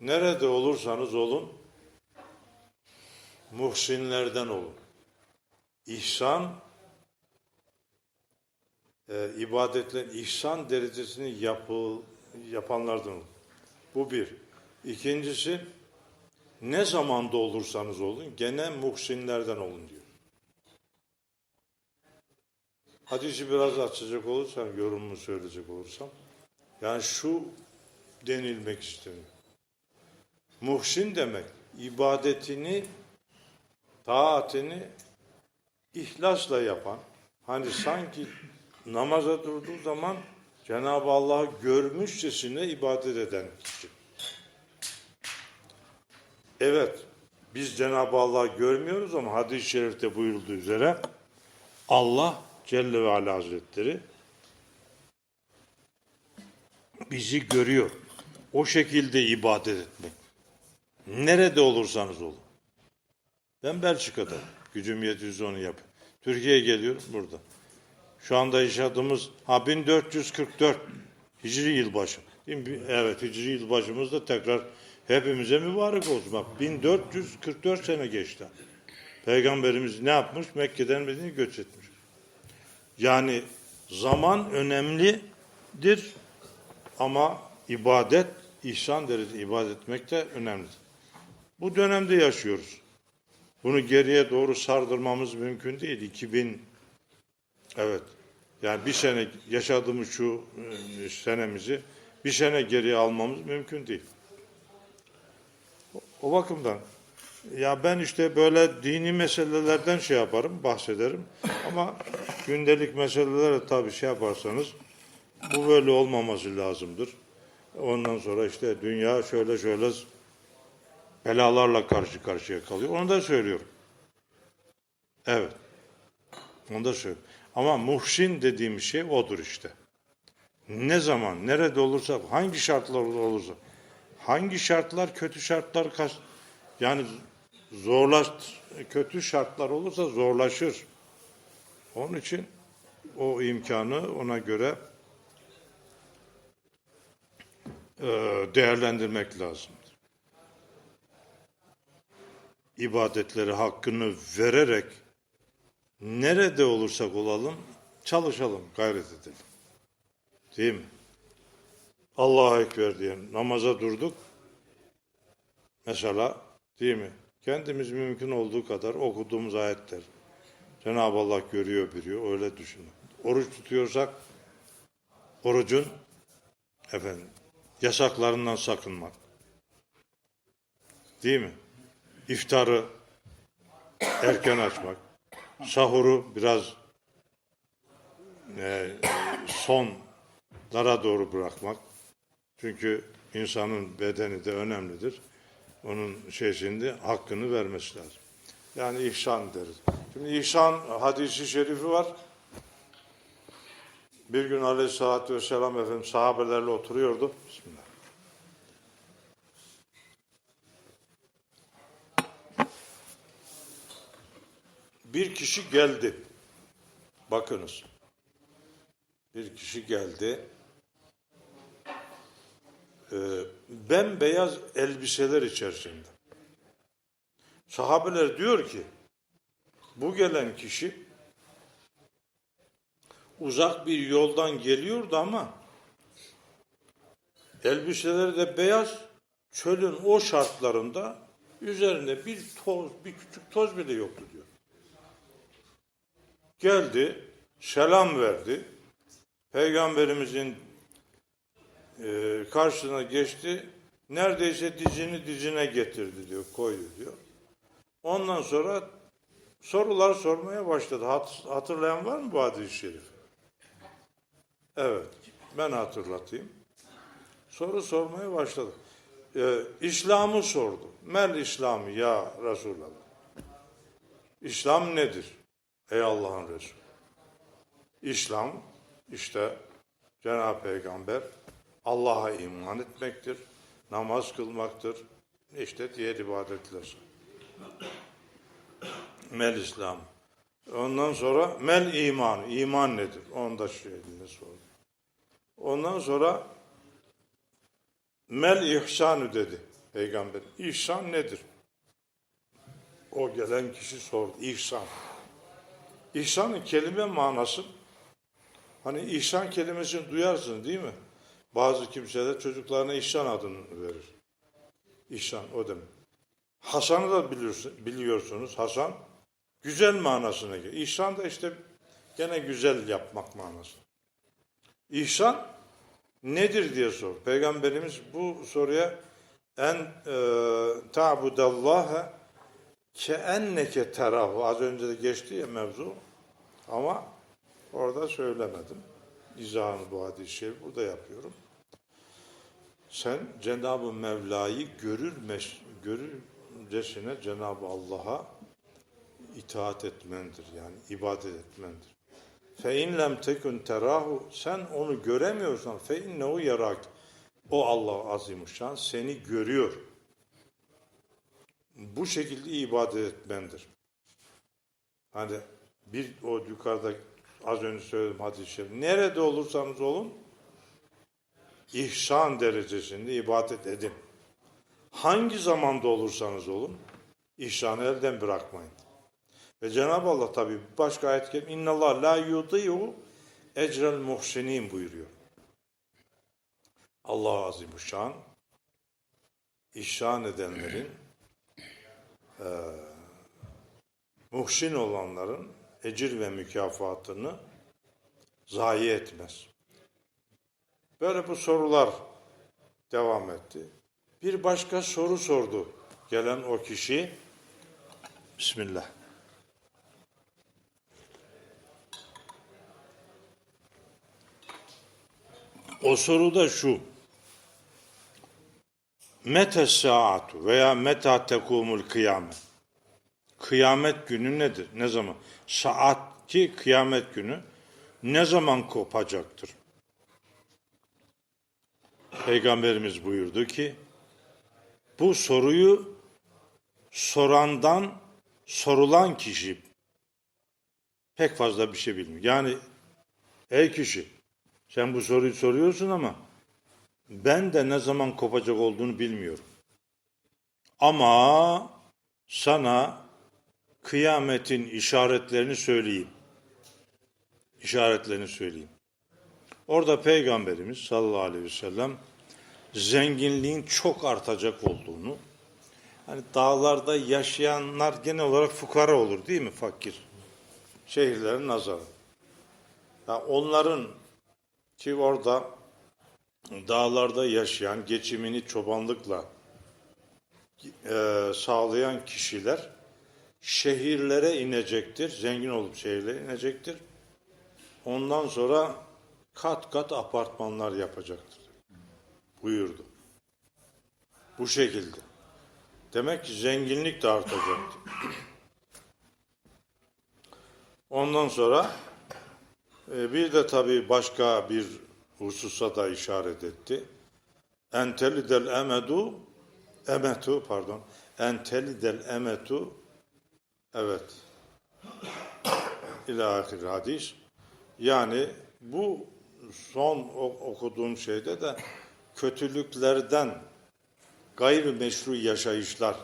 Nerede olursanız olun, muhsinlerden olun. İhsan, e, ibadetler, ihsan derecesini yapı, yapanlardan olun. Bu bir. İkincisi, ne zamanda olursanız olun, gene muhsinlerden olun diyor. Hadisi biraz açacak olursam, yorumumu söyleyecek olursam, yani şu denilmek isteniyor. Muhsin demek, ibadetini, taatini ihlasla yapan, hani sanki namaza durduğu zaman Cenab-ı Allah'ı görmüşçesine ibadet eden kişi. Evet, biz Cenab-ı Allah'ı görmüyoruz ama hadis-i şerifte buyurulduğu üzere Allah Celle ve Ala Hazretleri bizi görüyor. O şekilde ibadet etmek. Nerede olursanız olun. Ben Belçika'da. Gücüm yetiyorsa onu yap. Türkiye'ye geliyorum burada. Şu anda yaşadığımız ha 1444 Hicri yılbaşı. Değil? Evet Hicri yılbaşımız da tekrar hepimize mübarek olsun. Bak 1444 sene geçti. Peygamberimiz ne yapmış? Mekke'den Medine'ye göç etmiş. Yani zaman önemlidir ama ibadet, ihsan deriz, ibadet etmek de önemlidir. Bu dönemde yaşıyoruz. Bunu geriye doğru sardırmamız mümkün değil. 2000 evet yani bir sene yaşadığımız şu e, senemizi bir sene geriye almamız mümkün değil. O, bakımdan ya ben işte böyle dini meselelerden şey yaparım, bahsederim. Ama gündelik meselelere tabii şey yaparsanız bu böyle olmaması lazımdır. Ondan sonra işte dünya şöyle şöyle belalarla karşı karşıya kalıyor. Onu da söylüyorum. Evet. Onu da söylüyorum. Ama muhsin dediğim şey odur işte. Ne zaman, nerede olursa, hangi şartlar olursa, hangi şartlar kötü şartlar yani zorlaş kötü şartlar olursa zorlaşır. Onun için o imkanı ona göre e, değerlendirmek lazımdır. İbadetleri hakkını vererek nerede olursak olalım çalışalım, gayret edelim. Değil mi? Allah'a ekber diyelim. Namaza durduk. Mesela değil mi? Kendimiz mümkün olduğu kadar okuduğumuz ayetler. Cenab-ı Allah görüyor biliyor. Öyle düşünün. Oruç tutuyorsak orucun efendim yasaklarından sakınmak. Değil mi? İftarı erken açmak. Sahuru biraz e, sonlara doğru bırakmak. Çünkü insanın bedeni de önemlidir. Onun şeysinde hakkını vermesi lazım. Yani ihsan deriz. Şimdi ihsan hadisi şerifi var. Bir gün aleyhissalatü vesselam efendim sahabelerle oturuyordu. Bismillah. Bir kişi geldi. Bakınız. Bir kişi geldi. Ee, bembeyaz elbiseler içerisinde. Sahabeler diyor ki bu gelen kişi uzak bir yoldan geliyordu ama elbiseleri de beyaz çölün o şartlarında üzerinde bir toz, bir küçük toz bile yoktu diyor. Geldi, selam verdi. Peygamberimizin e, karşısına geçti. Neredeyse dizini dizine getirdi diyor, koydu diyor. Ondan sonra sorular sormaya başladı. Hat, hatırlayan var mı bu hadis-i şerif? Evet, ben hatırlatayım. Soru sormaya başladı. Ee, İslam'ı sordu. Mel İslam'ı ya Resulallah. İslam nedir? Ey Allah'ın Resulü. İslam işte Cenab-ı Peygamber Allah'a iman etmektir, namaz kılmaktır, işte diğer ibadetler. Mel İslam. Ondan sonra mel iman. İman nedir? Onu da şeyini sordu. Ondan sonra mel ihsanü dedi Peygamber ihsan nedir? O gelen kişi sordu. İhsan. İhsanın kelime manası hani ihsan kelimesini duyarsın değil mi? Bazı kimseler çocuklarına ihsan adını verir. İhsan o demek. Hasan'ı da biliyorsun, biliyorsunuz. Hasan güzel manasına geliyor. İhsan da işte gene güzel yapmak manası. İhsan nedir diye sor. Peygamberimiz bu soruya en e, ta'budallaha ke enneke terahu. Az önce de geçti ya mevzu. Ama orada söylemedim. İzahını bu hadis-i şerif burada yapıyorum. Sen Cenab-ı Mevla'yı görür, görürcesine Cenab-ı Allah'a itaat etmendir. Yani ibadet etmendir. Fe in lem tekun terahu sen onu göremiyorsan fe innehu yarak. O Allah azimuşşan seni görüyor. Bu şekilde ibadet etmendir. Hani bir o yukarıda az önce söyledim hadis-i şerif. Nerede olursanız olun ihsan derecesinde ibadet edin. Hangi zamanda olursanız olun ihsanı elden bırakmayın. Ve Cenab-ı Allah tabi başka ayet kelime innallah la yudiyu ecrel muhsinin buyuruyor. Allah azimuşşan ihsan edenlerin e, muhsin olanların ecir ve mükafatını zayi etmez. Böyle bu sorular devam etti. Bir başka soru sordu gelen o kişi. Bismillah. O soru da şu. Mete saatu veya meta tekumul kıyamet. Kıyamet günü nedir? Ne zaman? Saat ki kıyamet günü ne zaman kopacaktır? Peygamberimiz buyurdu ki bu soruyu sorandan sorulan kişi pek fazla bir şey bilmiyor. Yani ey kişi sen bu soruyu soruyorsun ama ben de ne zaman kopacak olduğunu bilmiyorum. Ama sana kıyametin işaretlerini söyleyeyim. İşaretlerini söyleyeyim. Orada Peygamberimiz sallallahu aleyhi ve sellem zenginliğin çok artacak olduğunu, hani dağlarda yaşayanlar genel olarak fukara olur değil mi fakir? Şehirlerin nazarı. Ya onların ki orada dağlarda yaşayan, geçimini çobanlıkla e, sağlayan kişiler şehirlere inecektir, zengin olup şehirlere inecektir. Ondan sonra kat kat apartmanlar yapacaktır. Buyurdu. Bu şekilde. Demek ki zenginlik de artacaktır. Ondan sonra e, bir de tabii başka bir hususa da işaret etti. Entelidel emedu emetu pardon. Entelidel emetu evet. İlahir hadis. Yani bu son okuduğum şeyde de kötülüklerden gayrimeşru yaşayışlar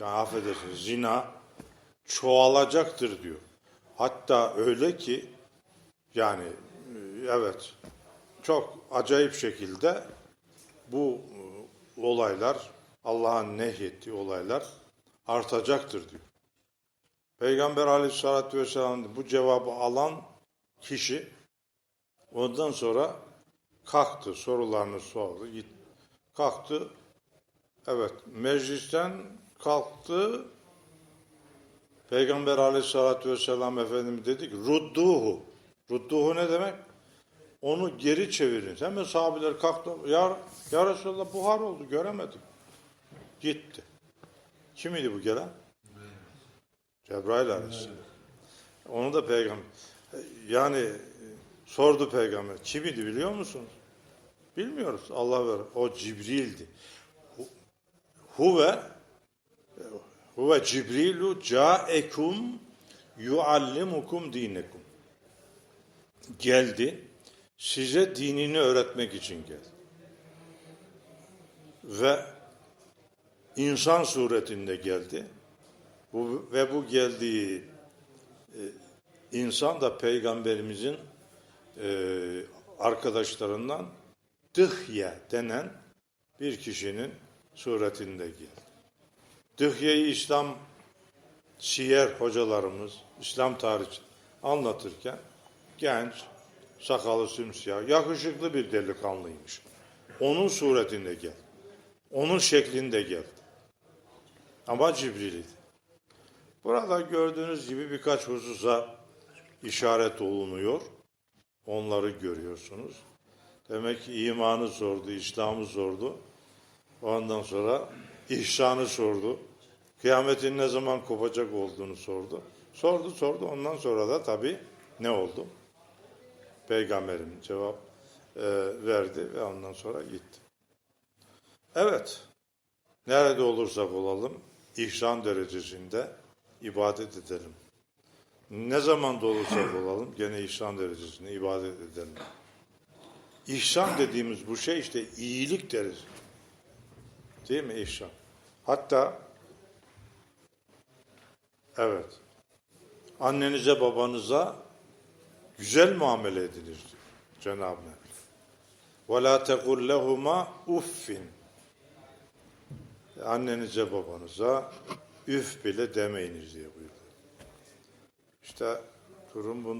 yani affedersiniz zina çoğalacaktır diyor. Hatta öyle ki yani evet çok acayip şekilde bu olaylar Allah'ın nehyettiği olaylar artacaktır diyor. Peygamber aleyhissalatü vesselam bu cevabı alan kişi ondan sonra kalktı sorularını sordu. Git, kalktı evet meclisten kalktı Peygamber aleyhissalatü vesselam Efendimiz dedi ki rudduhu rudduhu ne demek? Onu geri çevirin. Hemen sahabeler kalktı. Ya, ya Resulallah buhar oldu göremedim. Gitti. Kim idi bu gelen? Cebrail aleyhisselam. Onu da peygamber. Yani sordu peygamber. Kim idi biliyor musunuz? Bilmiyoruz. Allah ver. O Cibril'di. Huve Huve Cibrilu ca'ekum yuallimukum dinekum. Geldi. Size dinini öğretmek için geldi. Ve insan suretinde geldi. Bu, ve bu geldiği e, insan da peygamberimizin e, arkadaşlarından Dıhye denen bir kişinin suretinde geldi. Dıhye'yi İslam siyer hocalarımız, İslam tarihi anlatırken genç, sakalı sümsiyah, yakışıklı bir delikanlıymış. Onun suretinde geldi. Onun şeklinde geldi. Ama Cibril'iydi. Burada gördüğünüz gibi birkaç hususa işaret olunuyor. Onları görüyorsunuz. Demek ki imanı sordu, İslam'ı sordu. Ondan sonra ihsanı sordu. Kıyametin ne zaman kopacak olduğunu sordu. Sordu sordu. Ondan sonra da tabii ne oldu? Peygamberim cevap e, verdi ve ondan sonra gitti. Evet. Nerede olursak olalım ihsan derecesinde ibadet edelim. Ne zaman da olursak olalım gene ihsan derecesinde ibadet edelim. İhsan dediğimiz bu şey işte iyilik deriz. Değil mi ihsan? Hatta evet annenize babanıza güzel muamele edilir Cenab-ı Hak. Ve la tekul lehuma uffin. Annenize babanıza üf bile demeyiniz diye buyurdu. İşte durum bundan.